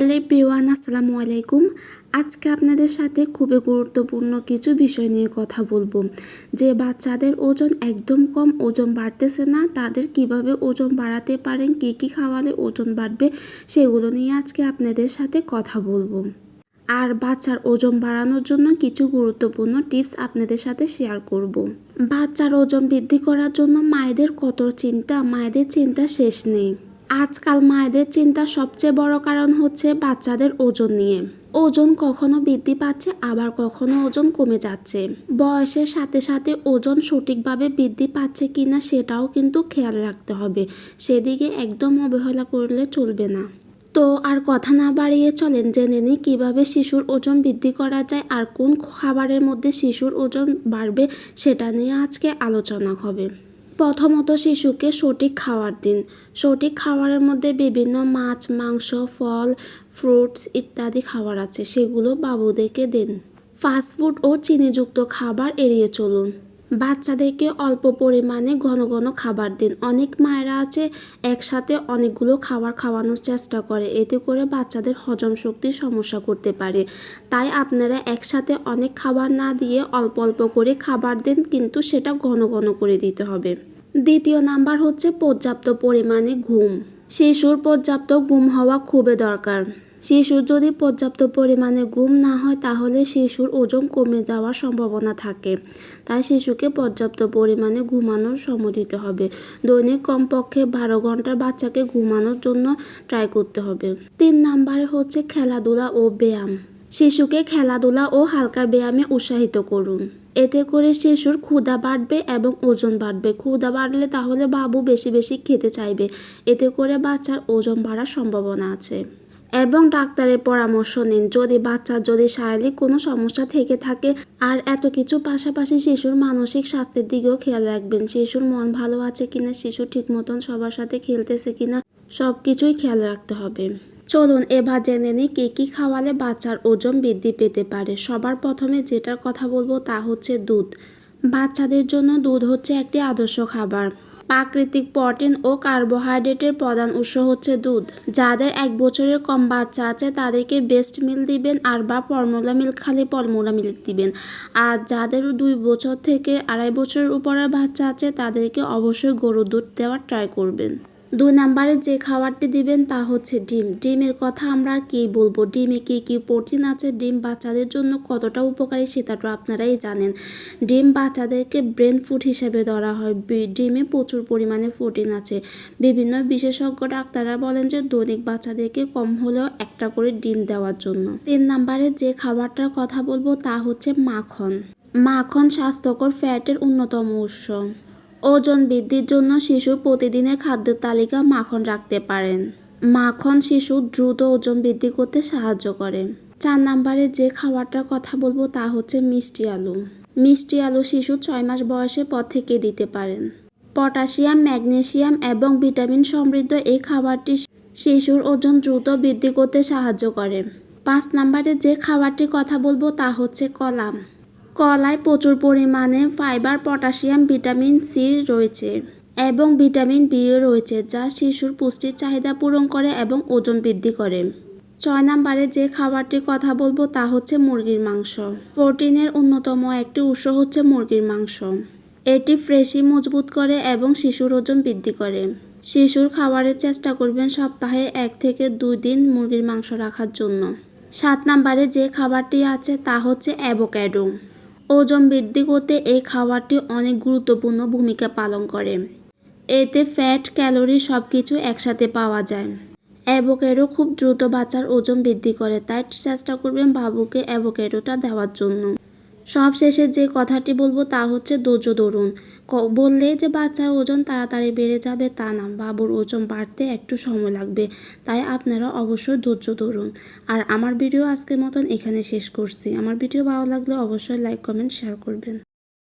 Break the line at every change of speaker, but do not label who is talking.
Hello পিওয়ান আসসালামু আলাইকুম। আজকে আপনাদের সাথে খুবই গুরুত্বপূর্ণ কিছু বিষয় নিয়ে কথা বলব। যে বাচ্চাদের ওজন একদম কম, ওজন বাড়তেছে না, তাদের কীভাবে ওজন বাড়াতে পারেন, কী কী খাওয়ালে ওজন বাড়বে, সেগুলো নিয়ে আজকে আপনাদের সাথে কথা বলব। আর বাচ্চার ওজন বাড়ানোর জন্য কিছু গুরুত্বপূর্ণ টিপস আপনাদের সাথে শেয়ার করব। বাচ্চার ওজন বৃদ্ধি করার জন্য মায়েদের কত চিন্তা, মায়েদের চিন্তা শেষ নেই। আজকাল মায়েদের চিন্তা সবচেয়ে বড় কারণ হচ্ছে বাচ্চাদের ওজন নিয়ে। ওজন কখনো বৃদ্ধি পাচ্ছে, আবার কখনো ওজন কমে যাচ্ছে। বয়সের সাথে সাথে ওজন সঠিকভাবে বৃদ্ধি পাচ্ছে কিনা সেটাও কিন্তু খেয়াল রাখতে হবে। সেদিকে একদম অবহেলা করলে চলবে না। তো আর কথা না বাড়িয়ে চলেন, জেনে নিই কীভাবে শিশুর ওজন বৃদ্ধি করা যায় আর কোন খাবারের মধ্যে শিশুর ওজন বাড়বে সেটা নিয়ে আজকে আলোচনা হবে। প্রথমত শিশুকে সঠিক খাবার দিন। সঠিক খাবারের মধ্যে বিভিন্ন মাছ, মাংস, ফল ফ্রুটস ইত্যাদি খাবার আছে। সেগুলো বাবুদেরকে দিন। ফাস্টফুড ও চিনিযুক্ত খাবার এড়িয়ে চলুন। বাচ্চাদেরকে অল্প পরিমাণে ঘন ঘন খাবার দিন। অনেক মায়েরা আছে, একসাথে অনেকগুলো খাবার খাওয়ানোর চেষ্টা করে। এতে করে বাচ্চাদের হজম শক্তির সমস্যা করতে পারে। তাই আপনারা একসাথে অনেক খাবার না দিয়ে অল্প অল্প করে খাবার দিন, কিন্তু সেটা ঘন ঘন করে দিতে হবে। দ্বিতীয় নাম্বার হচ্ছে পর্যাপ্ত পরিমাণে ঘুম। শিশুর পর্যাপ্ত ঘুম হওয়া খুবই দরকার। শিশুর যদি পর্যাপ্ত পরিমাণে ঘুম না হয়, তাহলে শিশুর ওজন কমে যাওয়ার সম্ভাবনা থাকে। তাই শিশুকে পর্যাপ্ত পরিমাণে ঘুমানোর সময় দিতে হবে। দৈনিক কমপক্ষে বারো ঘণ্টার বাচ্চাকে ঘুমানোর জন্য ট্রাই করতে হবে। তিন নাম্বারে হচ্ছে খেলাধুলা ও ব্যায়াম। শিশুকে খেলাধুলা ও হালকা ব্যায়ামে উৎসাহিত করুন। এতে করে শিশুর ক্ষুধা বাড়বে এবং ওজন বাড়বে। ক্ষুধা বাড়লে তাহলে বাবু বেশি বেশি খেতে চাইবে। এতে করে বাচ্চার ওজন বাড়ার সম্ভাবনা আছে। এবং ডাক্তারের পরামর্শ নিন। যদি বাচ্চার যদি শারীরিক কোনো সমস্যা থেকে থাকে আর এত কিছু পাশাপাশি শিশুর মানসিক স্বাস্থ্যের দিকেও খেয়াল রাখবেন। শিশুর মন ভালো আছে কিনা, শিশু ঠিক মতন সবার সাথে খেলতেছে কিনা সব কিছুই খেয়াল রাখতে হবে। চলুন এবার জেনে নিই কী কী খাওয়ালে বাচ্চার ওজন বৃদ্ধি পেতে পারে। সবার প্রথমে যেটার কথা বলব তা হচ্ছে দুধ। বাচ্চাদের জন্য দুধ হচ্ছে একটি আদর্শ খাবার। প্রাকৃতিক প্রোটিন ও কার্বোহাইড্রেটের প্রধান উৎস হচ্ছে দুধ। যাদের এক বছরের কম বাচ্চা আছে, তাদেরকে বেস্ট মিল দিবেন আর বা ফর্মুলা মিল্ক খালি ফর্মুলা মিল্ক দিবেন। আর যাদের দুই বছর থেকে আড়াই বছরের উপরের বাচ্চা আছে, তাদেরকে অবশ্যই গরুর দুধ দেওয়ার ট্রাই করবেন। দুই নাম্বারে যে খাবারটি দিবেন তা হচ্ছে ডিম। ডিমের কথা আমরা আর কী বলব? ডিমে কী কী প্রোটিন আছে? ডিম বাচ্চাদের জন্য কতটা উপকারী সেটা তো আপনারাই জানেন। ডিম বাচ্চাদেরকে ব্রেন ফুড হিসেবে ধরা হয়। ডিমে প্রচুর পরিমাণে প্রোটিন আছে। বিভিন্ন বিশেষজ্ঞ ডাক্তাররা বলেন যে দৈনিক বাচ্চাদেরকে কম হলেও একটা করে ডিম দেওয়ার জন্য। তিন নাম্বারে যে খাবারটার কথা বলব তা হচ্ছে মাখন। মাখন স্বাস্থ্যকর ফ্যাটের অন্যতম উৎস। ওজন বৃদ্ধির জন্য শিশুর প্রতিদিনের খাদ্য তালিকা মাখন রাখতে পারেন। মাখন শিশু দ্রুত ওজন বৃদ্ধি করতে সাহায্য করে। চার নাম্বারে যে খাবারটার কথা বলব তা হচ্ছে মিষ্টি আলু। মিষ্টি আলু শিশু ছয় মাস বয়সের পর থেকে দিতে পারেন। পটাশিয়াম ম্যাগনেসিয়াম এবং ভিটামিন সমৃদ্ধ এই খাবারটি শিশুর ওজন দ্রুত বৃদ্ধি করতে সাহায্য করে। পাঁচ নাম্বারে যে খাবারটির কথা বলব তা হচ্ছে কলাম। কলায় প্রচুর পরিমাণে ফাইবার পটাশিয়াম ভিটামিন সি রয়েছে এবং ভিটামিন বিও রয়েছে যা শিশুর পুষ্টির চাহিদা পূরণ করে এবং ওজন বৃদ্ধি করে। ছয় নম্বরে যে খাবারটির কথা বলব তা হচ্ছে মুরগির মাংস। প্রোটিনের অন্যতম একটি উৎস হচ্ছে মুরগির মাংস। এটি ফ্রেশি, মজবুত করে এবং শিশুর ওজন বৃদ্ধি করে। শিশুর খাবারের চেষ্টা করবেন সপ্তাহে এক থেকে দুই দিন মুরগির মাংস রাখার জন্য। সাত নম্বরে যে খাবারটি আছে তা হচ্ছে অ্যাভোক্যাডো। ওজন বৃদ্ধি করতে এই খাবারটি অনেক গুরুত্বপূর্ণ ভূমিকা পালন করে। এতে ফ্যাট ক্যালোরি সব কিছু একসাথে পাওয়া যায়। অ্যাভোকেডো খুব দ্রুত বাচ্চার ওজন বৃদ্ধি করে, তাই চেষ্টা করবেন বাবুকে অ্যাভোকেডোটা দেওয়ার জন্য। সবশেষে যে কথাটি বলব তা হচ্ছে দোজো ধরুন। বললেই যে বাচ্চার ওজন তাড়াতাড়ি বেড়ে যাবে তা না। বাবুর ওজন বাড়তে একটু সময় লাগবে, তাই আপনারা অবশ্যই ধৈর্য ধরুন। আর আমার ভিডিও আজকের মতন এখানে শেষ করছি। আমার ভিডিও ভালো লাগলে অবশ্যই লাইক, কমেন্ট শেয়ার করবেন।